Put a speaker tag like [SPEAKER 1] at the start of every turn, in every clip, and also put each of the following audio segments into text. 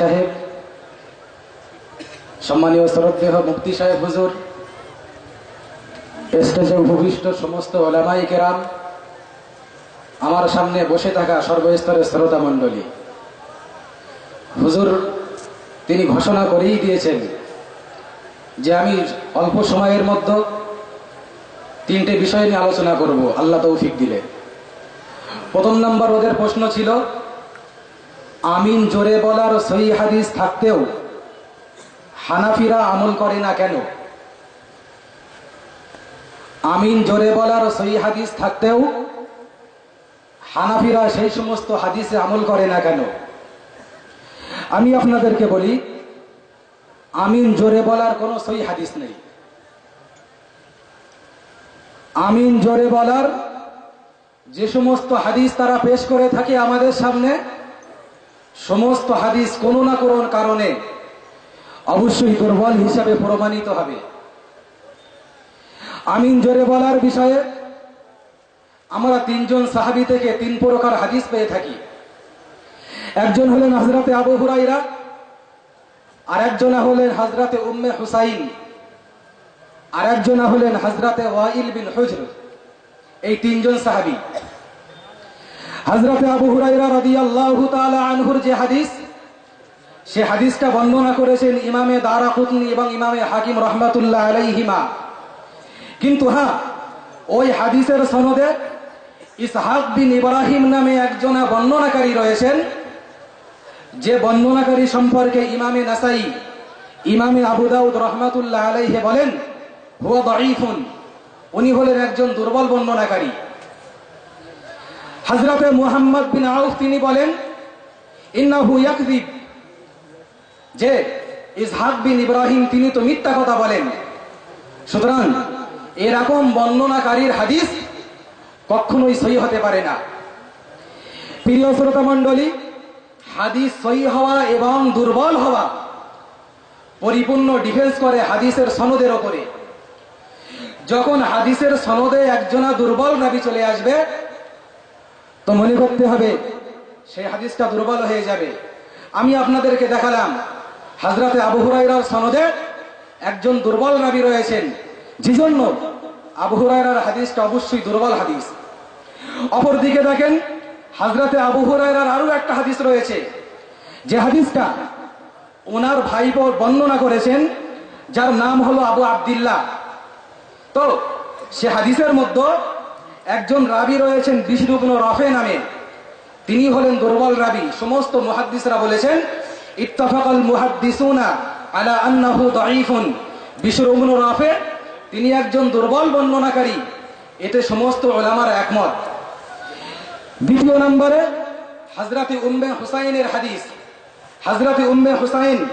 [SPEAKER 1] সাহেব, সম্মানীয় শ্রদ্ধেহ মুক্তি সাহেব, হুজুর স্টেজে উপবিষ্ট সমস্ত ওলামাই কেরাম, আমার সামনে বসে থাকা সর্বস্তরের শ্রোতা মণ্ডলী। হুজুর, তিনি ঘোষণা করেই দিয়েছেন যে আমি অল্প সময়ের মধ্যে তিনটে বিষয় নিয়ে আলোচনা করব। আল্লাহ তৌফিক দিলে। প্রথম নম্বর ওদের প্রশ্ন ছিল আমিন জোরে বলার সহি হাদিস থাকতেও হানাফিরা আমল করে না কেন? আমিন জোরে বলার সহি হাদিস থাকতেও হানাফিরা সেই সমস্ত হাদিসে আমল করে না কেন? আমি আপনাদেরকে বলি, আমিন জোরে বলার কোনো সহি হাদিস নেই। আমিন জোরে বলার যে সমস্ত হাদিস তারা পেশ করে থাকে আমাদের সামনে সমস্ত হাদিস কোনো না কোনো কারণে অবশ্যই দুর্বল হিসাবে প্রমাণিত হবে। আমিন জোরে বলার বিষয়ে আমরা তিনজন সাহাবি থেকে তিন প্রকার হাদিস পেয়ে থাকি। একজন হলেন হজরতে আবু হুরাইরা আর একজনা হলেন হজরতে উম্মে হুসাইন আর একজনা হলেন হজরতে ওয়াইল বিন হুজর। এই তিনজন সাহাবি। হজরতে আবু হুরাইরা রাদিয়াল্লাহু তাআলা আনহুর যে হাদিস, সে হাদিসটা বর্ণনা করেছেন ইমামে দারাকুতনি এবং ইমামে হাকিম রহমাতুল্লাহ আলাইহিমা। কিন্তু হ্যাঁ ওই হাদিসের সনদে ইসহাক বিন ইব্রাহিম নামে একজনা বর্ণনাকারী রয়েছেন, যে বর্ণনাকারী সম্পর্কে ইমামে নাসাই, ইমামে আবু দাউদ রহমাতুল্লাহ আলাইহে বলেন, হুয়া দাঈফুন। উনি হলেন একজন দুর্বল বর্ণনাকারী। হজরতে মুহাম্মদ বিন আউফ তিনি বলেন, ইন্নাহু ইয়াকযিব। যে ইসহাক বিন ইব্রাহিম তিনি তো মিথ্যা কথা বলেন। সুতরাং এরকম বর্ণনাকারীর হাদিস কখনোই সহি হতে পারে না। প্রিয় শ্রোতা মণ্ডলী, হাদিস সহি হওয়া এবং দুর্বল হওয়া পরিপূর্ণ ডিফেন্স করে হাদিসের সনদের ওপরে। যখন হাদিসের সনদে একজনা দুর্বল নাবি চলে আসবে তো মনে করতে হবে, সেই হাদিসটা দুর্বল হয়ে যাবে। আমি আপনাদেরকে দেখালাম, হাজরাতে আবু হুরাইরার সনদে একজন দুর্বল নাবি রয়েছেন। যে জন্য আবু হুরাইরার হাদিসটা অবশ্যই দুর্বল হাদিস। অপরদিকে দেখেন, হাজরাতে আবু হুরাইরার আরও একটা হাদিস রয়েছে। যে হাদিসটা ওনার ভাই বর্ণনা করেছেন, যার নাম হলো আবু আবদুল্লাহ। তো সে হাদিসের মধ্যে একজন রাবি রয়েছেন বিশরুগ্ন রফে নামে। তিনি হলেন দুর্বল রাবি। সমস্ত মুহাদ্দিসরা বলেছেন, ইত্তাফাকাল মুহাদ্দিসুনা আলা আন্নাহু দাঈফুন। বিশরুগ্ন রফে, তিনি একজন দুর্বল বর্ণনাকারী। এতে সমস্ত ওলামার একমত। দ্বিতীয় নম্বরে হজরতে উম্মে হুসাইনের হাদিস। হজরতে উম্মে হুসাইন,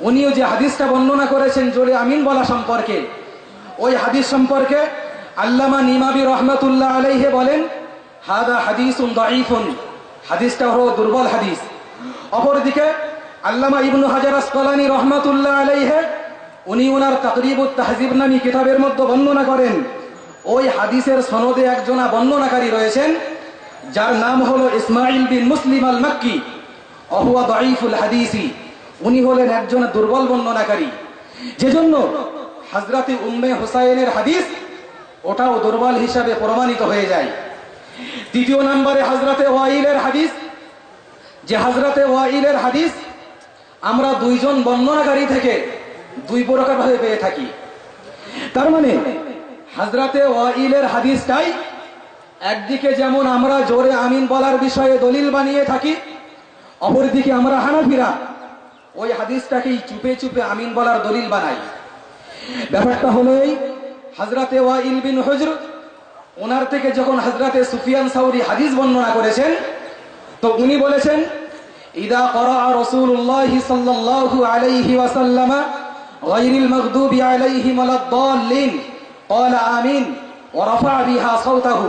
[SPEAKER 1] উনিও যে হাদিসটা বর্ণনা করেছেন জোরে আমিন বলা সম্পর্কে, ওই হাদিস সম্পর্কে আল্লামা নিমাবি রহমতুল্লাহ আলাইহে বলেন, হাদা হাদিসুন দাঈফুন। হাদিসটা হলো দুর্বল হাদিস। অপরদিকে আল্লামা ইবনু হাজার আসকালানি রহমতুল্লাহ আলাইহে, উনি ওনার তাকরিবুত তাহজিব নামী কিতাবের মধ্যে বর্ণনা করেন, ওই হাদিসের সনদে একজনা বর্ণনাকারী রয়েছেন, যার নাম হলো ইসমাইল বিন মুসলিম আল মাক্কি অহুয়া দাঈফুল হাদিসি। উনি হলেন একজন দুর্বল বর্ণনাকারী। যেজন্য হাজরাতে উম্মে হুসাইনের হাদিস ওটাও দুর্বল হিসাবে প্রমাণিত হয়ে যায়। তৃতীয় নম্বরে হাজরাতে ওয়াইলের হাদিস। যে হাজরাতে ওয়াইলের হাদিস, আমরা দুইজন বর্ণনাকারী থেকে দুই প্রকার ভাবে পেয়ে থাকি। তার মানে হাজরাতে ওয়াইলের হাদিসটাই একদিকে যেমন আমরা জোরে আমিন বলার বিষয়ে দলিল বানিয়ে থাকি, অপরদিকে আমরা হানাফিরা ওই হাদিসটাকেই চুপে চুপে আমিন বলার দলিল বানাই। ব্যাপারটা হলো এই হাজরাতে ওয়াইল বিন হজর ওনার থেকে যখন হাজরাতে সুফিয়ান সাউরি হাদিস বর্ণনা করেছেন তো উনি বলেছেন ইদা করা রসুল্লাহ সাল্লাল্লাহু আলাইহি ওয়াসাল্লাম গায়রিল মাগদুবি আলাইহিম ওয়ালাদ-দাল্লিন قال আমিন ورفع بها صوته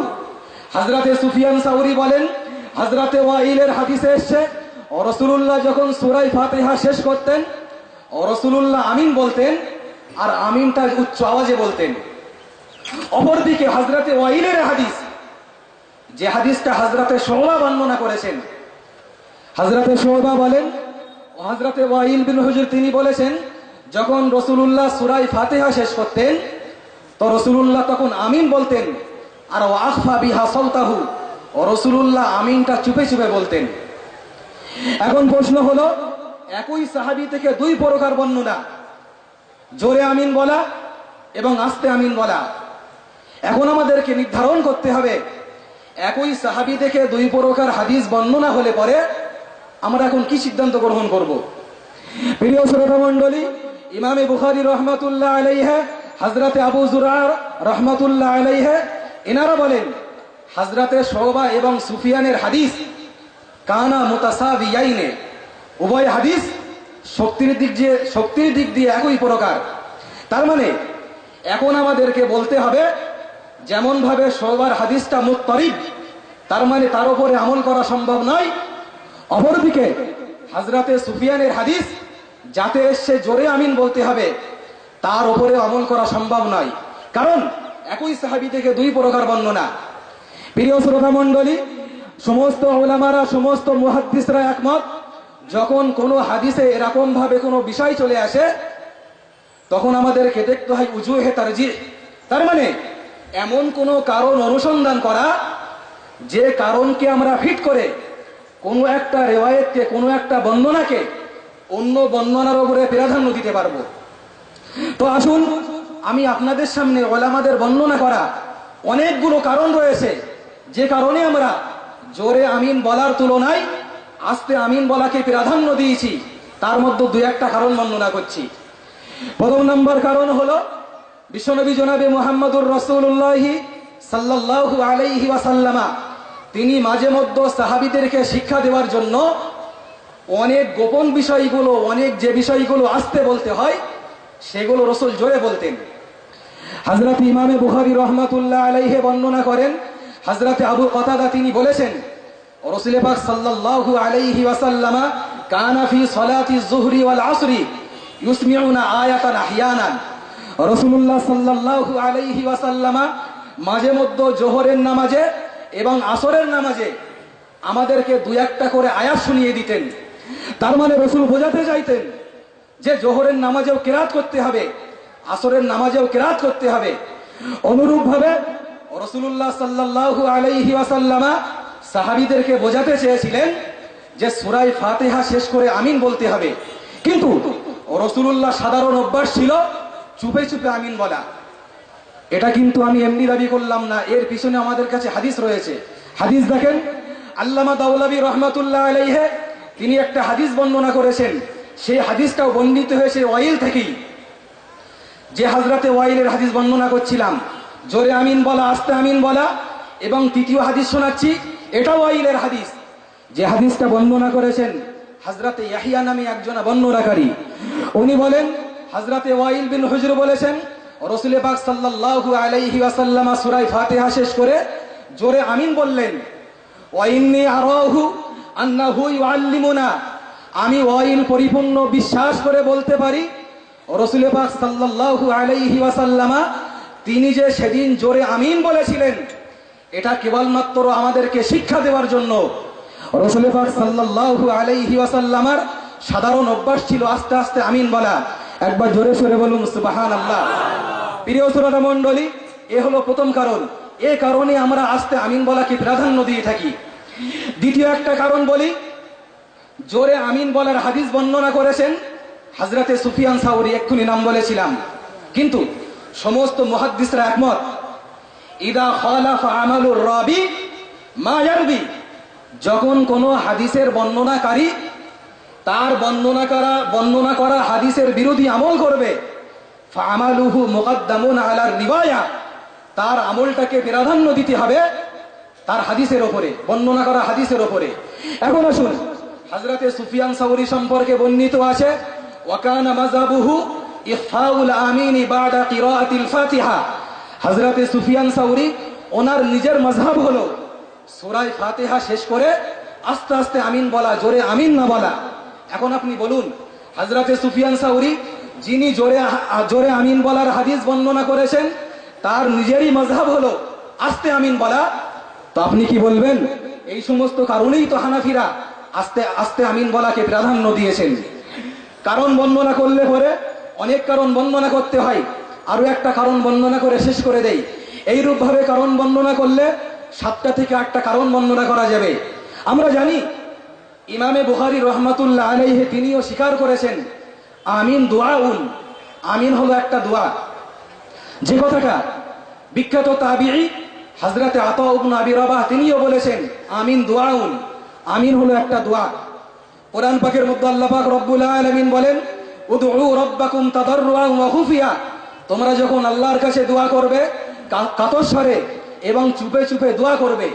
[SPEAKER 1] হযরতে সুফিয়ান সাউরি বলেন হযরতে ওয়াইলের হাদিসে এসেছে রসুল্লাহ যখন সূরা ফাতিহা শেষ করতেন রসুল্লাহ আমিন বলতেন আর আমিনটা উচ্চ আওয়াজে বলতেন অপরদিকে হাজরাতে ওয়াইলের হাদিস, যে হাদিসটা হাজরাতে সোহবা বর্ণনা করেছেন। হাজরাতে সোহবা বলেন হাজরাতে ওয়াইল বিন হুজুর তিনি বলেছেন, যখন রসুলুল্লাহ সুরাই ফাতেহা শেষ করতেন, তো রসুলুল্লাহ তখন আমিন বলতেন, আর ও আখফা বিহা সলতাহু ও রসুলুল্লাহ আমিনটা চুপে চুপে বলতেন। এখন প্রশ্ন হলো, একই সাহাবি থেকে দুই প্রকার বর্ণনা, জোরে আমিন বলা এবং আস্তে আমিন বলা। এখন আমাদেরকে নির্ধারণ করতে হবে। একই সাহাবি থেকে দুই প্রকার হাদিস বর্ণনা হলে পরে আমরা এখন কি সিদ্ধান্ত গ্রহণ করব? প্রিয় শ্রোতা মণ্ডলী, ইমামে বুখারি রহমাতুল্লাহ আলাইহে হজরতে আবু জুরার রহমাতুল্লাহ আলাইহে, এনারা বলেন হজরতে শোভা এবং সুফিয়ানের হাদিস কানা মুতাসাবিয়াইনে। উভয় হাদিস শক্তির দিক দিয়ে, শক্তির দিক দিয়ে একই প্রকার। তার মানে এখন আমাদেরকে বলতে হবে যেমন ভাবে সবার হাদিসটা মুত্তরিব, তার মানে তার উপরে আমল করা সম্ভব নয়। অপরদিকে, হাজরাতে সুফিয়ানের হাদিস, যাতে এসে জোরে আমিন বলতে হবে, তার উপরে আমল করা সম্ভব নয়। কারণ, একই সাহাবি থেকে দুই প্রকার বর্ণনা। প্রিয় শ্রোতা মণ্ডলী সমস্ত ওলামারা সমস্ত মুহাদ্দিসরা একমত, যখন কোনো হাদিসে এরকম ভাবে কোনো বিষয় চলে আসে, তখন আমাদেরকে দেখতে হয় উজুহে তারজি। তার মানে এমন কোনো কারণ অনুসন্ধান করা যে কারণকে আমরা ফিট করে কোনো একটা রেওয়ায়তকে, কোনো একটা বর্ণনাকে অন্য বর্ণনার উপরে প্রাধান্য দিতে পারব। তো আসুন, আমি আপনাদের সামনে ওলামাদের বর্ণনা করা অনেকগুলো কারণ রয়েছে। যে কারণে আমরা জোরে আমিন বলার তুলনায় আস্তে আমিন বলাকে প্রাধান্য দিয়েছি। তার মধ্যে দু একটা কারণ বর্ণনা করছি। প্রথম নম্বর কারণ হলো বিশ্বনবী জনাবে মোহাম্মদুর রসুল্লাহি সাল্লাল্লাহু আলাইহি ওয়াসাল্লামা। তিনি মাঝে মধ্যে সাহাবিদেরকে শিক্ষা দেওয়ার জন্য অনেক গোপন বিষয়গুলো, অনেক যে বিষয়গুলো আসতে বলতে হয়, সেগুলো রসুল জোরে বলতেন। হজরত ইমামে বুখারি রহমাতুল্লাহ আলাইহে বর্ণনা করেন হজরতে আবু কতাদা তিনি বলেছেন, রসুল পাক সাল্লাল্লাহু আলাইহি ওয়াসাল্লামা কানা ফি সলাতি জুহরি ওয়াল আসরি, ইউসমিউনা আয়াতান আহিয়ানান। রসুল্লাহ সাল্লাল্লাহু আলাইহি ওয়াসাল্লামা মাঝে মধ্যে জোহরের নামাজে এবং আসরের নামাজে আমাদেরকে দুই একটা করে আয়াত শুনিয়ে দিতেন। তার মানে রসুল বোঝাতে চাইতেন যে জোহরের নামাজেও কেরাত করতে হবে, আসরের নামাজেও কেরাত করতে হবে। অনুরূপ ভাবে রসুল্লাহ সাল্লাল্লাহু আলাইহি ওয়াসাল্লামা সাহাবিদেরকে বোঝাতে চেয়েছিলেন যে সুরাই ফাতেহা শেষ করে আমিন বলতে হবে। কিন্তু রসুল্লাহ সাধারণ অভ্যাস ছিল চুপে চুপে আমিন বলা। এটা কিন্তু আমি এমনি দাবি করলাম না, এর পিছনে আমাদের কাছে হাদিস রয়েছে। হাদিস দেখেন, আল্লামা দাউলাবি রহমাতুল্লাহ আলাইহে, তিনি একটা হাদিস বর্ণনা করেছেন। সেই হাদিসটাও বর্ণিত হয়েছে ওয়াইল থেকেই। যে হাজরাতে ওয়াইলের হাদিস বর্ণনা করছিলাম, জোরে আমিন বলা, আস্তে আমিন বলা, এবং তৃতীয় হাদিস শোনাচ্ছি, এটাও ওয়াইলের হাদিস। যে হাদিসটা বর্ণনা করেছেন, হাজরাতে ইয়াহিয়া নামে একজন বর্ণনাকারী, উনি বলেন হাজরাতে ওয়াইল বিন হুজুর বলেছেন, রসুল পাক সাল্লাল্লাহু আলাইহি ওয়াসাল্লামা সূরা ফাতিহা শেষ করে জোরে আমিন বললেন, ওয়াইন্নি আরাহু আন্নাহু ইউআল্লিমুনা। আমি ওয়াইল পরিপূর্ণ বিশ্বাস করে বলতে পারি, রসুল পাক সাল্লাল্লাহু আলাইহি ওয়াসাল্লামা তিনি যে সেদিন জোরে আমিন বলেছিলেন, এটা কেবলমাত্র আমাদেরকে শিক্ষা দেওয়ার জন্য। রসুল পাক সাল্লাল্লাহু আলাইহি ওয়াসাল্লামার সাধারণ অভ্যাস ছিল আস্তে আস্তে আমিন বলা। একবার জোরে সরে বলুন সুবাহান আল্লাহ প্রিয় শ্রোতা মণ্ডলী, এ হলো প্রথম কারণ। এ কারণে আমরা আস্তে আমিন বলাকে প্রাধান্য দিয়ে থাকি। দ্বিতীয় একটা কারণ বলি, জোরে আমিন বলার হাদিস বর্ণনা করেছেন হাজরাতে সুফিয়ান সাউরি, এক্ষুনি নাম বলেছিলাম। কিন্তু সমস্ত মুহাদ্দিসরা একমত, ইদা খালাফ আমালুর রাবি মা যখন কোনো হাদিসের বর্ণনাকারী তার বর্ণনা করা বর্ণনা করা হাদিসের বিরোধী আমল করবে। আলার তার আমলটাকে প্রাধান্য দিতে হবে তার হাদিসের ওপরে, বর্ণনা করা হাদিসের ওপরে। এখন আসুন হাজরাতে সুফিয়ান সাউরি সম্পর্কে বর্ণিত আছে, ওয়াকানা মাযাবুহু ইফাউল ফাতিহা। হজরতে সুফিয়ান সাউরি ওনার নিজের মজহাব হলো, সূরায়ে ফাতিহা শেষ করে আস্তে আস্তে আমিন বলা, জোরে আমিন না বলা। এখন আপনি বলুন হাজরাতে সুফিয়ান সাউরি, যিনি জোরে জোরে আমিন বলার হাদিস বর্ণনা করেছেন, তার নিজেরই মজহাব হলো আস্তে আমিন বলা। তো আপনি কি বলবেন? এই সমস্ত কারণেই তো হানাফিরা আস্তে আস্তে আমিন বলাকে প্রাধান্য দিয়েছেন। কারণ বর্ণনা করলে পরে অনেক কারণ বর্ণনা করতে হয়। আরও একটা কারণ বর্ণনা করে শেষ করে দেই। এইরূপ ভাবে কারণ বর্ণনা করলে সাতটা থেকে আটটা কারণ বর্ণনা করা যাবে। আমরা জানি ইমামে বুখারি রহমাতুল্লাহ আলাইহে তিনিও স্বীকার করেছেন, আমিন দোয়াউন আমিন হলো একটা দোয়া। যে কথাটা বিখ্যাত তাবিঈ হযরতে আতা ইবনে আবি রাবাহ তিনিও বলেছেন, আমিন দোয়াউন আমিন হলো একটা দোয়া। কোরআন পাকের মধ্যে আল্লাহ পাক রব্বুল আলামিন বলেন, উদউ রাব্বাকুম তাদাররুআন ওয়া খুফিয়া। তোমরা যখন আল্লাহর কাছে দোয়া করবে কাতর স্বরে এবং চুপে চুপে দোয়া করবে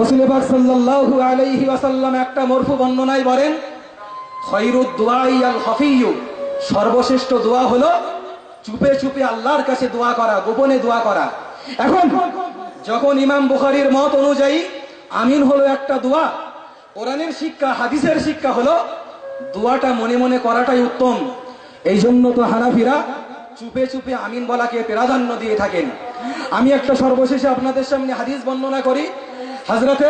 [SPEAKER 1] রসুল পাক সাল্লাল্লাহু আলাইহি ওয়াসাল্লাম একটা মরফু বর্ণনায় বলেন খৈরুদ দোয়াই আল হফিয়ু সর্বশ্রেষ্ঠ দোয়া হলো চুপে চুপে আল্লাহর কাছে দোয়া করা, গোপনে দোয়া করা। এখন যখন ইমাম বুখারীর মত অনুযায়ী আমিন হলো একটা দোয়া, কোরআনের শিক্ষা, হাদিসের শিক্ষা হলো দোয়াটা মনে মনে করাটাই উত্তম। এই জন্য তো হানাফিরা চুপে চুপে আমিন বলাকে প্রাধান্য দিয়ে থাকেন। আমি একটা সর্বশেষে আপনাদের সামনে হাদিস বর্ণনা করি। হজরতে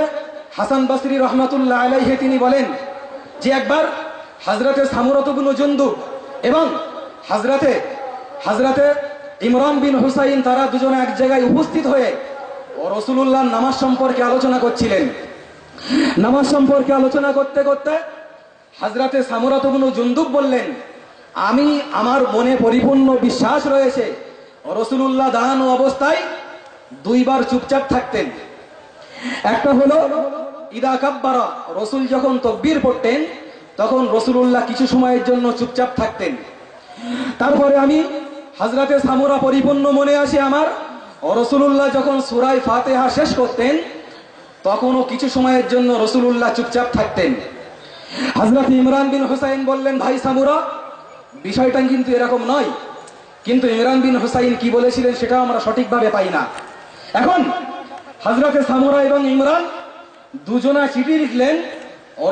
[SPEAKER 1] হাসান বাসরি রহমাতুল্লাহ আলাইহে তিনি বলেন, যে একবার হজরতে সামুরতবুল জন্দু এবং হজরতে হজরতে ইমরান বিন হুসাইন তারা দুজনে এক জায়গায় উপস্থিত হয়ে রসুল্লাহ নামাজ সম্পর্কে আলোচনা করছিলেন। নামাজ সম্পর্কে আলোচনা করতে করতে হজরতে সামুরতবুল জন্দুব বললেন, আমি, আমার মনে পরিপূর্ণ বিশ্বাস রয়েছে রসুল্লাহ দাঁড়ানো অবস্থায় দুইবার চুপচাপ থাকতেন। একটা হলো, ইদা কাব্বারা রসুল যখন তকবীর পড়তেন, তখন রসুলুল্লাহ কিছু সময়ের জন্য চুপচাপ থাকতেন। তারপরে আমি হাজরাতে সামুরা পরিপূর্ণ মনে আসে আমার। রসুলুল্লাহ যখন সুরাই ফাতেহা শেষ করতেন, তখনও কিছু সময়ের জন্য রসুলুল্লাহ চুপচাপ থাকতেন। হাজরত ইমরান বিন হুসাইন বললেন, ভাই সামুরা, বিষয়টা কিন্তু এরকম নয়। কিন্তু ইমরান বিন হুসাইন কি বলেছিলেন সেটা আমরা সঠিকভাবে পাই না। এখন হজরতে সামুরা এবং ইমরান দুজনা চিঠি লিখলেন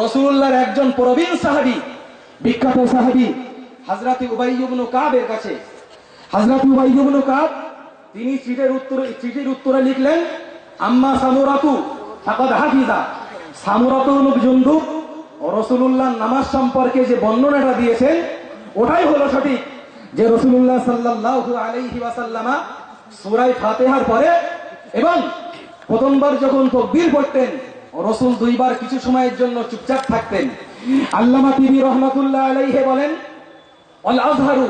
[SPEAKER 1] রসুল্লাহর একজন প্রবীণ সাহাবি, বিখ্যাত সাহাবি, হজরত উবাইবনু কাবের কাছে। হজরত উবাইবনু কাব, তিনি চিঠির উত্তরে চিঠির উত্তরে লিখলেন, আম্মা সামুরাতু, ফাকাদ হাফিজা। সামুরাতু জন্দু রসুল্লাহ নামাজ সম্পর্কে যে বর্ণনাটা দিয়েছেন, ওটাই হলো সঠিক যে রসুল্লাহ সাল্লাল্লাহু আলাইহি ওয়াসাল্লামা সূরায়ে ফাতিহার পরে এবং প্রথমবার যখন তকবীর পড়তেন, রসুল দুইবার কিছু সময়ের জন্য চুপচাপ থাকতেন। আল্লামা তিবি রহমাতুল্লাহ আলাইহে বলেন, অল আজহারু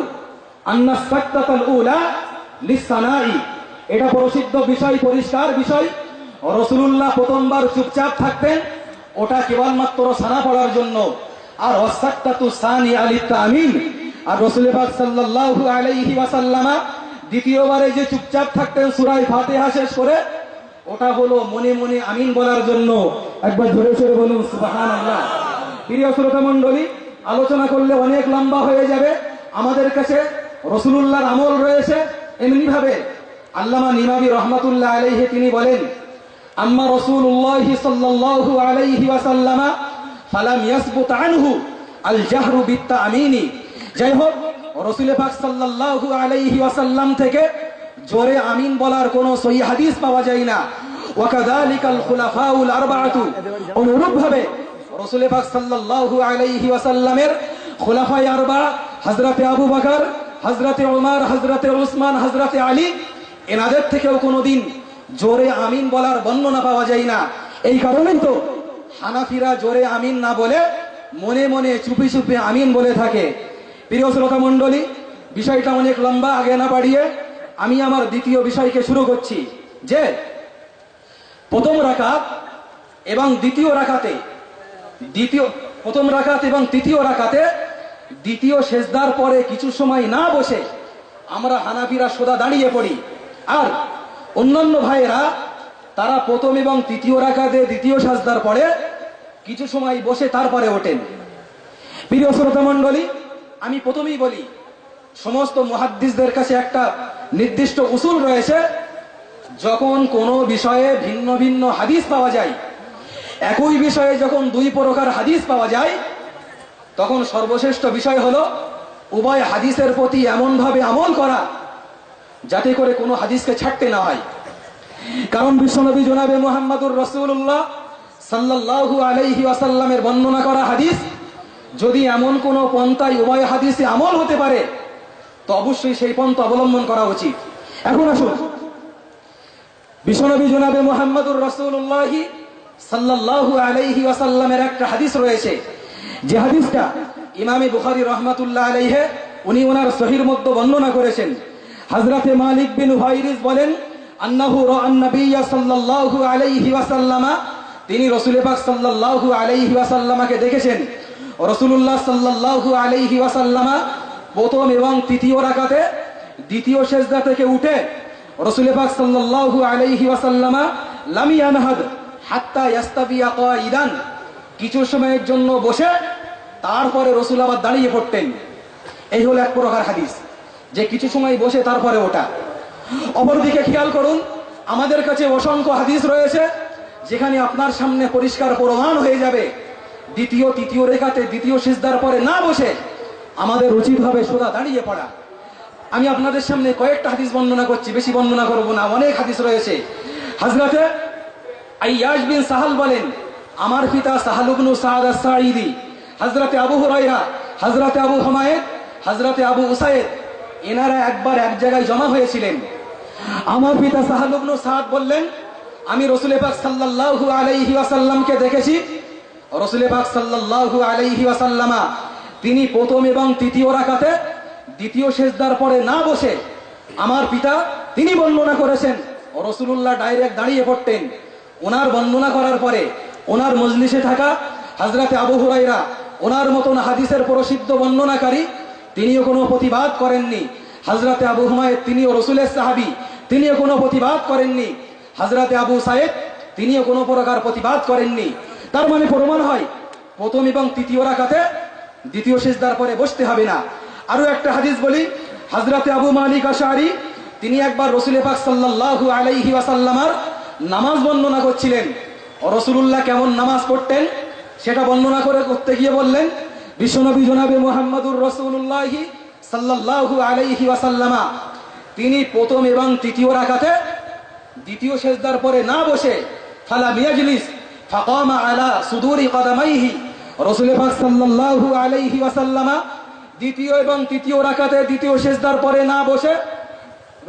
[SPEAKER 1] আন্না সাক্তাতাল উলা লিসানাই এটা প্রসিদ্ধ বিষয়, পরিষ্কার বিষয়। রসুলুল্লাহ প্রথমবার চুপচাপ থাকতেন, ওটা কেবলমাত্র সানা পড়ার জন্য। আর অসাক্তাতু সানি আলী তামিন আর রসুল সাল্লাল্লাহু আলাইহি ওয়াসাল্লামা দ্বিতীয়বারে যে চুপচাপ থাকতেন, সূরায়ে ফাতিহা শেষ করে ওটা হলো মনে মনে আমিন বলার জন্য একবার ধরে সরে বলুন, সুবহানাল্লাহ। প্রিয় শ্রোতা মণ্ডলী, আলোচনা করলে অনেক লম্বা হয়ে যাবে। আমাদের কাছে রসুলুল্লাহর আমল রয়েছে এমনি ভাবে আল্লামা নিমাবি রহমাতুল্লাহ আলাইহি তিনি বলেন, আম্মা রসুল্লাহ সাল্লাল্লাহু আলাইহি ওয়াসাল্লামা ফালাম ইয়াসবুত আনহু আল জাহরু বিত্তা আমিনি যাই হোক, রসুল পাক সাল্লাল্লাহু আলাইহি ওয়াসাল্লাম থেকে জোরে আমিন বলার কোন সহি হাদিস পাওয়া যায় না। ওয়াকাযালিকাল খুলাফাউল আরবাআতু। অনুরূপ ভাবে রসুল পাক সাল্লাল্লাহু আলাইহি ওয়াসাল্লামের খুলাফায়ে আরবা, হযরতে আবু বকর, হযরতে ওমর হযরতে উসমান, হযরতে আলী, এনাদের থেকেও কোনোদিন জোরে আমিন বলার বর্ণনা পাওয়া যায় না। এই কারণেই তো হানাফিরা জোরে আমিন না বলে মনে মনে চুপি চুপি আমিন বলে থাকে। প্রিয় শ্রোতা মণ্ডলী বিষয়টা অনেক লম্বা, আগে না বাড়িয়ে আমি আমার দ্বিতীয় বিষয়কে শুরু করছি, যে প্রথম রাকাত এবং দ্বিতীয় রাকাতে, দ্বিতীয়, প্রথম রাকাত এবং তৃতীয় রাকাতে, দ্বিতীয় সেজদার পরে কিছু সময় না বসে আমরা হানাফিরা সোদা দাঁড়িয়ে পড়ি। আর অন্যান্য ভাইয়েরা, তারা প্রথম এবং তৃতীয় রাকাতে, দ্বিতীয় সাজদার পরে কিছু সময় বসে তারপরে ওঠেন। প্রিয় শ্রোতা মণ্ডলী আমি প্রথমেই বলি, সমস্ত মুহাদ্দিসদের কাছে একটা নির্দিষ্ট উসুল রয়েছে, যখন কোনো বিষয়ে ভিন্ন ভিন্ন হাদিস পাওয়া যায়, একই বিষয়ে যখন দুই প্রকার হাদিস পাওয়া যায়, তখন সর্বশ্রেষ্ঠ বিষয় হলো, উভয় হাদিসের প্রতি এমনভাবে আমল করা, যাতে করে কোনো হাদিসকে ছাড়তে না হয়। কারণ বিশ্বনবী জনাবে মোহাম্মদুর রসুল্লাহ সাল্লাল্লাহু আলাইহি ওয়াসাল্লামের বর্ণনা করা হাদিস, যদি এমন কোন পন্থায় উভয় হাদিসে আমল হতে পারে তো অবশ্যই সেই পন্থা অবলম্বন করা উচিত। এখন আসুন। বিশ্বনবী জনাবে মোহাম্মদুর রসুল্লাহি সাল্লাল্লাহু আলাইহি ওয়াসাল্লামের একটা হাদিস রয়েছে। যে হাদিসটা ইমামে বুখারী রহমাতুল্লাহ আলাইহে, উনি ওনার সহির মধ্যে বর্ণনা করেছেন। হযরতে মালিক বিন হুয়াইরিস বলেন, আন্নাহু রাআন নাবিয়্য সাল্লাল্লাহু আলাইহি ওয়াসাল্লামা। তিনি রাসূল পাক সাল্লাল্লাহু আলাইহি ওয়াসাল্লামাকে দেখেছেন। রাসূলুল্লাহ সাল্লাল্লাহু আলাইহি ওয়াসাল্লামা প্রথম এবং তৃতীয় রাকাতে দ্বিতীয় সেজদা থেকে উঠে রসুল পাক সাল্লাল্লাহু আলাইহি ওয়াসাল্লামা লাম ইয়ানহাদ হাত্তা ইয়াস্তাবিয়া কাইদান কিছু সময়ের জন্য বসে তারপরে রসুল আবার দাঁড়িয়ে পড়তেন। এই হলো এক প্রকার হাদিস। যে কিছু সময় বসে তারপরে ওটা অপরদিকে খেয়াল করুন, আমাদের কাছে অসংখ্য হাদিস রয়েছে, যেখানে আপনার সামনে পরিষ্কার প্রমাণ হয়ে যাবে। দ্বিতীয়, তৃতীয় রেখাতে দ্বিতীয় সিজদার পরে না বসে আমাদের উচিত হবে সোজা দাঁড়িয়ে পড়া। আমি আপনাদের সামনে কয়েকটা হাদিস বর্ণনা করছি, বেশি বর্ণনা করব না, অনেক হাদিস রয়েছে। হাজরাতে আইয়াজ বিন সাহাল বলেন, আমার পিতা সাহাল ইবনু সাদ আস-সাঈদি, হযরতে আবু হুরায়রা, হযরতে আবু হুমায়দ হযরতে আবু উসাইদ, এনারা একবার এক জায়গায় জমা হয়েছিলেন। আমার পিতা সাহাল ইবনু সাদ বললেন, আমি রসুল পাক সাল্লাল্লাহু আলাইহি ওয়াসাল্লামকে দেখেছি। রসুল পাক সাল্লাল্লাহু আলাইহি ওয়াসাল্লামা তিনি প্রথম এবং তৃতীয় রাকাতে দ্বিতীয় সেজদার পরে না বসে আমার পিতা তিনি বর্ণনা করেছেন রসুল্লাহ ডাইরেক্ট দাঁড়িয়ে পড়তেন। ওনার বর্ণনা করার পরে ওনার মজলিসে থাকা হাজরাতে আবু হুরাইরা ওনার মতন হাদিসের প্রসিদ্ধ বর্ণনাকারী, তিনিও কোনো প্রতিবাদ করেননি। হাজরাতে আবু হুমায়দ তিনিও রসুলের সাহাবি, তিনিও কোনো প্রতিবাদ করেননি। হাজরাতে আবু সাহেদ তিনিও কোনো প্রকার প্রতিবাদ করেননি। তার মানে প্রমাণ হয়, প্রথম এবং তৃতীয় রাখাতে দ্বিতীয় সেজদার পরে বসতে হবে না। আরও একটা হাদিস বলি, হাজরাতে আবু মালিক আশারি, তিনি একবার রসুল পাক সাল্লাল্লাহু আলাইহি ওয়াসাল্লামার নামাজ বর্ণনা করছিলেন। রসুলুল্লাহ কেমন নামাজ পড়তেন? সেটা বর্ণনা করে করতে গিয়ে বললেন, বিশ্বনবী জনাবে মোহাম্মদুর রসুল্লাহি সাল্লাল্লাহু আলাইহি ওয়াসাল্লামা, তিনি প্রথম এবং তৃতীয় রাখাতে দ্বিতীয় সেজদার পরে না বসে ফালা মিয়াজলিস ফাকামা আলা সুদুরি কদামাইহি রাসূল পাক সাল্লাল্লাহু আলাইহি ওয়াসাল্লামা দ্বিতীয় এবং তৃতীয় রাকাতে দ্বিতীয় সেজদার পরে না বসে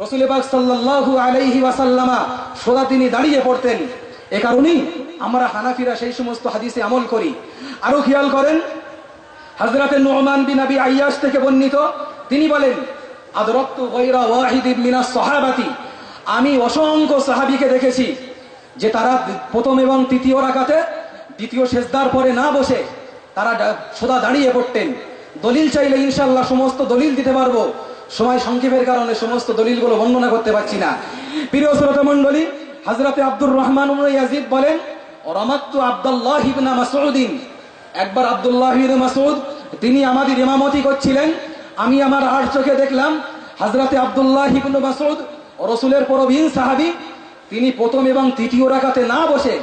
[SPEAKER 1] রাসূল পাক সাল্লাল্লাহু আলাইহি ওয়াসাল্লামা সদা তিনি দাঁড়িয়ে পড়তেন। এ কারণেই আমরা হানাফিরা সেই সমস্ত হাদিসে আমল করি। আরও খেয়াল করেন, হযরতে নু'মান বিন আবি আইয়াস থেকে বর্ণিত, তিনি বলেন, আদরাক্তু গায়রা ওয়াহিদিন মিনাস সাহাবাতি। আমি অসংখ্য সাহাবিকে দেখেছি যে তারা প্রথম এবং তৃতীয় রাকাতে দ্বিতীয় সেজদার পরে না বসে তারা সোজা দাঁড়িয়ে পড়তেন। দলিল চাইলে ইনশাল্লাহ সমস্ত দলিল দিতে পারব। সময় সংক্ষেপের কারণে সমস্ত দলিলগুলো বর্ণনা করতে পারছি না। প্রিয় শ্রোতা মণ্ডলী, হজরতে আব্দুর রহমান ইয়াজিদ বলেন, রমাত্তু আব্দুল্লাহ ইবনা মাসউদিন। একবার আব্দুল্লাহ ইবনে মাসউদ, তিনি আমাদের ইমামতি করছিলেন। আমি আমার আট চোখে দেখলাম, হজরতে আব্দুল্লাহ ইবনে মাসউদ, রসুলের পরবীন সাহাবী, তিনি প্রথম এবং তৃতীয় রাকাতে না বসে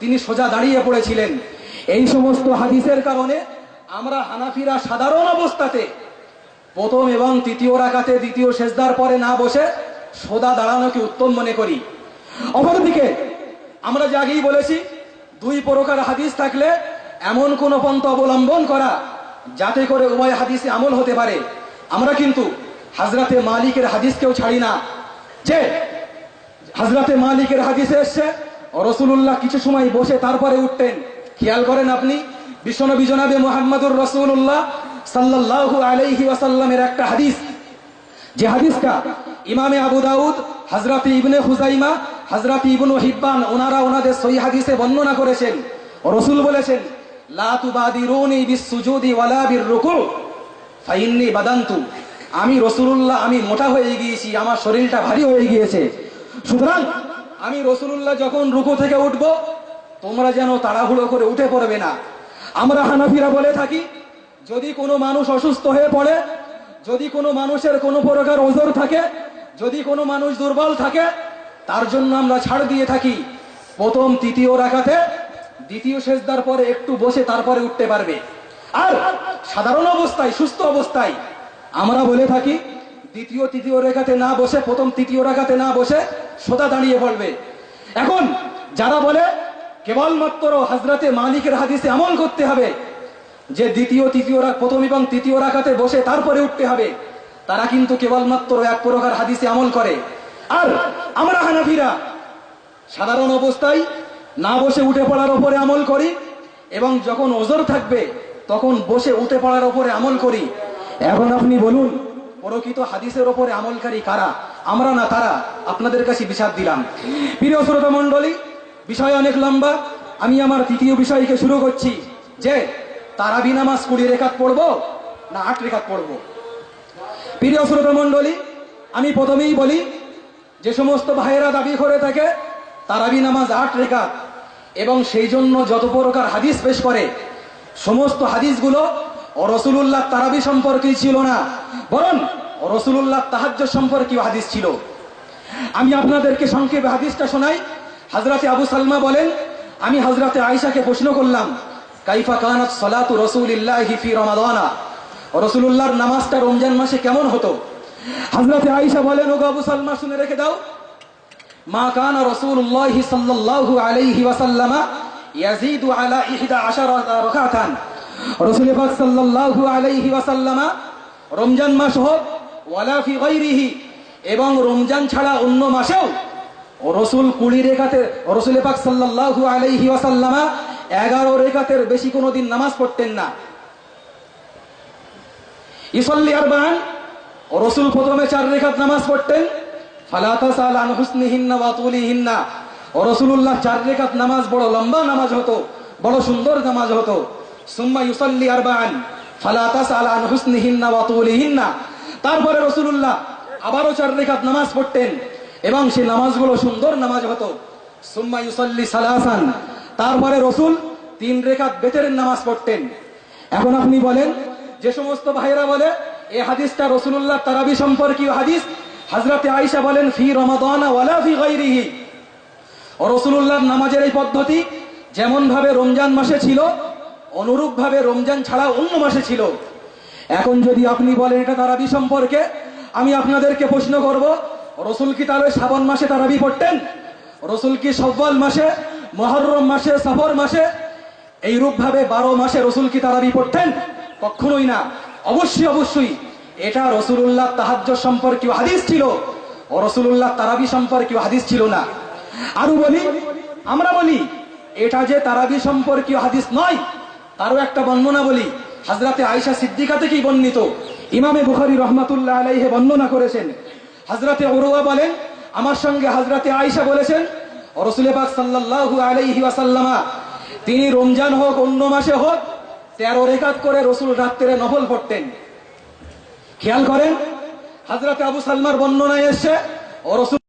[SPEAKER 1] তিনি সোজা দাঁড়িয়ে পড়েছিলেন। এই সমস্ত হাদিসের কারণে আমরা হানাফিরা সাধারণ অবস্থাতে প্রথম এবং তৃতীয় রাকাতে দ্বিতীয় সেজদার পরে না বসে সোজা দাঁড়ানোকে উত্তম মনে করি। অপরদিকে আমরা যে আগেই বলেছি, দুই প্রকার হাদিস থাকলে এমন কোন পন্থ অবলম্বন করা যাতে করে উভয় হাদিসে আমল হতে পারে। আমরা কিন্তু হাজরাতে মালিকের হাদিসকেও ছাড়ি না। যে হাজরাতে মালিকের হাদিসে এসছে রসুল্লাহ কিছু সময় বসে তারপরে উঠতেন। খেয়াল করেন আপনি? বিশ্বনবী জনাবে মোহাম্মদুর রসুল্লাহ সাল্লাল্লাহু আলাইহি ওয়াসাল্লামের একটা হাদিস। যে হাদিসটা ইমামে আবু দাউদ হজরত ইবনে হুজাইমা হজরত ইবনু হিব্বান ওনারা ওনাদের সহি হাদিসে বর্ণনা করেছেন রসুল বলেছেন আমি রসুলুল্লাহ, আমি মোটা হয়ে গিয়েছি, আমার শরীরটা ভারী হয়ে গিয়েছে। সুতরাং আমি রসুলুল্লাহ যখন রুকু থেকে উঠব তোমরা যেন তাড়াহুড়ো করে উঠে পড়বে না। আমরা হানাফিরা বলে থাকি, যদি কোনো মানুষ অসুস্থ হয়ে পড়ে, যদি কোনো মানুষের কোনো প্রকার ওজোর থাকে, যদি কোনো মানুষ দুর্বল থাকে, তার জন্য আমরা ছাড় দিয়ে থাকি। প্রথম, তৃতীয় রাখাতে, দ্বিতীয় সেজদার পরে একটু বসে তারপরে উঠতে পারবে। আর সাধারণ অবস্থায়, সুস্থ অবস্থায়, আমরা বলে থাকি, দ্বিতীয়, তৃতীয় রেখাতে না বসে, প্রথম, তৃতীয় রেখাতে না বসে সোজা দাঁড়িয়ে পড়বে। এখন যারা বলে কেবলমাত্র হাজরাতে মালিকের হাদিসে আমল করতে হবে। যে দ্বিতীয়, তৃতীয় প্রথম এবং তৃতীয় রাখাতে বসে তারপরে উঠতে হবে। তারা কিন্তু কেবলমাত্র এক প্রকার হাদিসে আমল করে। আর আমরা হানাফিরা সাধারণ অবস্থায় না বসে উঠে পড়ার ওপরে আমল করি এবং যখন ওজোর থাকবে তখন বসে উঠে পড়ার ওপরে আমল করি। এখন আপনি বলুন, প্রকৃত হাদিসের ওপরে আমলকারী কারা? আমরা না তারা? আপনাদের কাছে বিচার দিলাম। প্রিয় শ্রোতা মণ্ডলী বিষয় অনেক লম্বা। আমি আমার তৃতীয় বিষয়কে শুরু করছি। যে, তারাবি নামাজ কুড়ি রেখাত পড়ব না আট রেখাত পড়ব? প্রিয় শ্রোতা মণ্ডলী, আমি প্রথমেই বলি, যে সমস্ত ভাইয়েরা দাবি করে থাকে, তারাবি নামাজ আট রেখাত। এবং সেই জন্য যত প্রকার হাদিস পেশ করে, সমস্ত হাদিসগুলো রসুলুল্লাহ তারাবি সম্পর্কেই ছিল না, বরং রসুলুল্লাহ তাহাজ্য সম্পর্কেও হাদিস ছিল। আমি আপনাদেরকে সংক্ষেপে হাদিসটা শোনাই। হাজরাতে আবু সালমা বলেন, আমি হাজরাতে আয়েশাকে প্রশ্ন করলাম, কাইফা কানাত সালাতু রাসূলিল্লাহি ফি রমাদানা? রসুলুল্লাহর নামাজটা রমজান মাসে কেমন হতো? হাজরাতে আয়সা বলেন, ওগো আবু সালমা, শুনে রেখে দাও। মা কানা রাসূলুল্লাহি সাল্লাল্লাহু আলাইহি ওয়াসাল্লাম ইয়াজিদু আলা ইহদা আশারা রাকাতান। রাসূল পাক সাল্লাল্লাহু আলাইহি ওয়াসাল্লাম, রমজান মাস হোক, ওয়ালা ফি গায়রিহি, এবং রমজান ছাড়া অন্য মাসেও রসুল কুড়ি রেখাতে রসুল পাক সাল্লাল্লাহু আলাইহি ওয়াসাল্লাম এগারো রেখাতের বেশি কোনোদিন নামাজ পড়তেন না। ইসল্লি আরবান রসুল প্রথমে চার রেখাত নামাজ পড়তেন। ওয়া রসুল্লাহ চার রেখাত নামাজ বড় লম্বা নামাজ হতো, বড় সুন্দর নামাজ হতো। সুম্মা আরবান ওয়া তুলিহিন্না। তারপরে রসুল্লাহ আবারও চার রেখাত নামাজ পড়তেন। এবং সেই নামাজগুলো সুন্দর নামাজ হতো। সুম্মা ইউসাল্লি সালাসান। তারপরে রসুল তিন রেখাত বেতের নামাজ পড়তেন। এখন আপনি বলেন, যে সমস্ত ভাইরা বলে, এ হাদিসটা রসুল্লাহ তারাবি সম্পর্কীয় হাদিস। হাজরাতে আয়েশা বলেন, ফি রমাদানা ওয়ালা ফি নামাজের এই পদ্ধতি যেমন ভাবে রমজান মাসে ছিল অনুরূপ ভাবে রমজান ছাড়া অন্য মাসে ছিল। এখন যদি আপনি বলেন এটা তারাবি সম্পর্কে, আমি আপনাদেরকে প্রশ্ন করব রসুল কি তাহলে শ্রাবণ মাসে তারাবি পড়তেন? রসুল কি সব্বাল মাসে, মহরম মাসে, সফর মাসে? এইরূপ ভাবে বারো মাসে রসুল কি তারাবি পড়তেন? কখনোই না। অবশ্যই অবশ্যই। এটা রসুল্লাহ তাহাজ্য সম্পর্কীয় হাদিস ছিল। ও রসুল্লাহ তারাবি সম্পর্কীয় হাদিস ছিল না। আরও বলি, আমরা বলি, এটা যে তারাবি সম্পর্কীয় হাদিস নয়, তারও একটা বর্ণনা বলি হাজরাতে আয়েশা সিদ্দিকা থেকেই বর্ণিত? ইমামে বুখারী রহমাতুল্লাহ আলাইহে বর্ণনা করেছেন হাজরাতে ওরুয়া বলেন, আমার সঙ্গে হাজরাতে আয়সা বলেছেন রসুল সাল্লাহু আলাইহি ওয়াসাল্লামা, তিনি রমজান হোক, অন্য মাসে হোক, তেরো রেখাত করে রসুল রাত্রে নফল পড়তেন। খেয়াল করেন, হাজরাতে আবু সালমার বর্ণনায় এসছে, ও রসুল